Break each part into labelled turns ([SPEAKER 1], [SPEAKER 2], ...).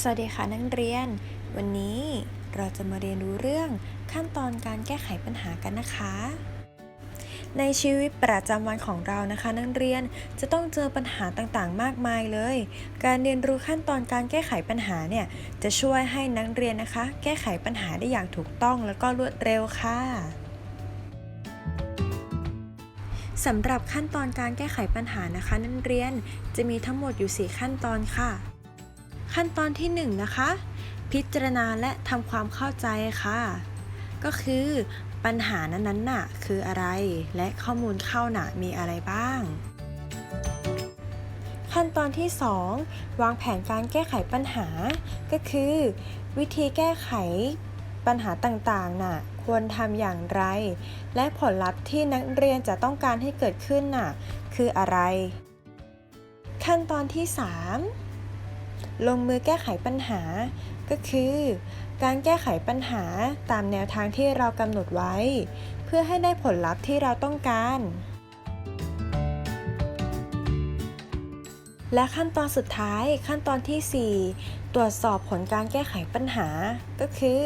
[SPEAKER 1] สวัสดีค่ะนักเรียน วันนี้เราจะมาเรียนรู้เรื่องขั้นตอนการแก้ไขปัญหากันนะคะ ในชีวิตประจำวันของเรานะคะนักเรียนจะต้องเจอปัญหาต่างๆ มากมายเลย การเรียนรู้ขั้นตอนการแก้ไขปัญหาเนี่ยจะช่วยให้นักเรียนนะคะ แก้ไขปัญหาได้อย่างถูกต้องแล้วก็รวดเร็วค่ะสำหรับขั้นตอนการแก้ไขปัญหานะคะ นักเรียนจะมีทั้งหมดอยู่ 4 ขั้นตอนค่ะ ขั้นตอนที่ 1 นะคะ พิจารณาและทำความเข้าใจค่ะ ก็คือปัญหานั้นๆน่ะคืออะไร และข้อมูลเข้าน่ะมีอะไรบ้าง ขั้นตอนที่ 2 วางแผนการแก้ไขปัญหา ก็คือ วิธีแก้ไขปัญหาต่างๆน่ะควรทำอย่างไร และผลลัพธ์ที่นักเรียนจะต้องการให้เกิดขึ้นน่ะคืออะไร ขั้นตอนที่ 3 ลงมือแก้ไขปัญหา ก็คือ การแก้ไขปัญหาตามแนวทางที่เรากำหนดไว้ เพื่อให้ได้ผลลัพธ์ที่เราต้องการ และขั้นตอนสุดท้ายขั้นตอนที่ 4 ตรวจสอบผลการแก้ไขปัญหา ก็คือ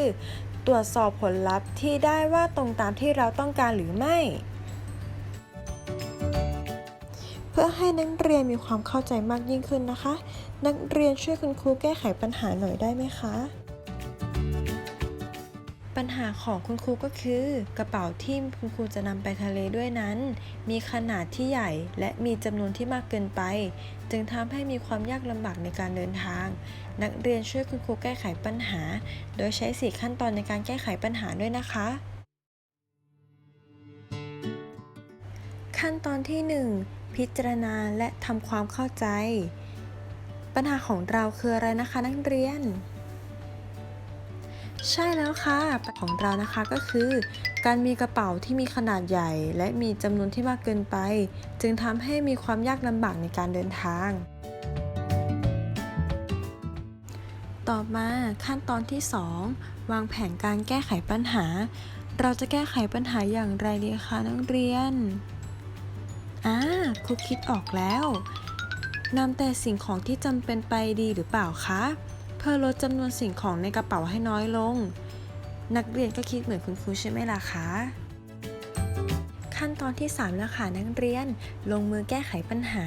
[SPEAKER 1] ตรวจสอบผลลัพธ์ที่ได้ว่าตรงตามที่เราต้องการหรือไม่ พื่อให้นักเรียนมีความเข้าใจมากยิ่งขึ้นนะคะ นักเรียนช่วยคุณครูแก้ไขปัญหาหน่อยได้ไหมคะ ปัญหาของคุณครูก็คือ กระเป๋าที่คุณครูจะนำไปทะเลด้วยนั้น มีขนาดที่ใหญ่และมีจำนวนที่มากเกินไป จึงทำให้มีความยากลำบากในการเดินทาง นักเรียนช่วยคุณครูแก้ไขปัญหา โดยใช้สี่ขั้นตอนในการแก้ไขปัญหาด้วยนะคะขั้นตอนที่1 พิจารณาและทำความเข้าใจ ปัญหาของเราคืออะไรนะคะนักเรียน ใช่แล้วค่ะปัญหาของเรานะคะก็คือ การมีกระเป๋าที่มีขนาดใหญ่ และมีจำนวนที่มากเกินไป จึงทำให้มีความยากลำบากในการเดินทาง ต่อมาขั้นตอนที่ 2 วางแผนการแก้ไขปัญหา เราจะแก้ไขปัญหาอย่างไรดีคะนักเรียน อ่าครูคิดออกแล้วนำแต่สิ่งของที่จำเป็นไปดีหรือเปล่าคะ เพื่อลดจำนวนสิ่งของในกระเป๋าให้น้อยลง นักเรียนก็คิดเหมือนคุณครูใช่ไหมล่ะคะ ขั้นตอนที่ 3 แล้วค่ะนักเรียนลงมือแก้ไขปัญหา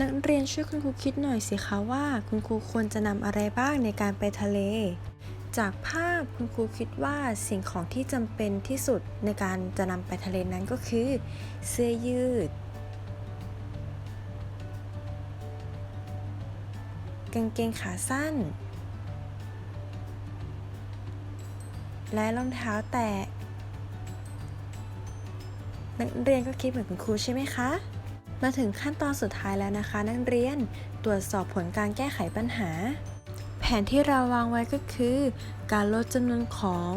[SPEAKER 1] นักเรียนช่วยคุณครูคิดหน่อยสิคะว่า คุณครูควรจะนำอะไรบ้างในการไปทะเล จากภาพคุณครูคิดว่าสิ่งของที่จำเป็นที่สุดในการจะนำไปทะเลนั้นก็คือ เสื้อยืด กางเกงขาสั้น และรองเท้าแตะนักเรียนก็คิดเหมือนคุณครูใช่ไหมคะ มาถึงขั้นตอนสุดท้ายแล้วนะคะ นักเรียนตรวจสอบผลการแก้ไขปัญหา แผนที่เราวางไว้ก็คือ การลดจำนวนของ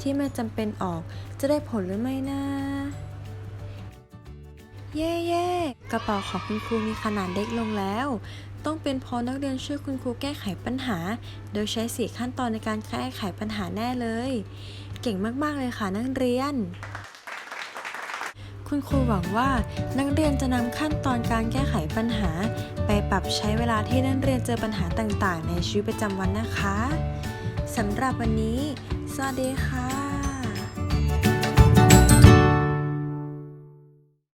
[SPEAKER 1] ที่ไม่จำเป็นออกจะได้ผลหรือไม่นะ เย่เย่กระเป๋าของคุณครูมีขนาดเล็กลงแล้ว ต้องเป็นพราะนักเรียนช่วยคุณครูแก้ไขปัญหา โดยใช้สี่ขั้นตอนในการแก้ไขปัญหาแน่เลย เก่งมาก ๆ เลยค่ะนักเรียน คุณครูหวังว่านักเรียนจะนำขั้นตอนการแก้ไขปัญหา ไปปรับใช้เวลาที่นักเรียนเจอปัญหาต่างๆ ในชีวิตประจำวันนะคะสำหรับวันนี้ สวัสดีค่ะ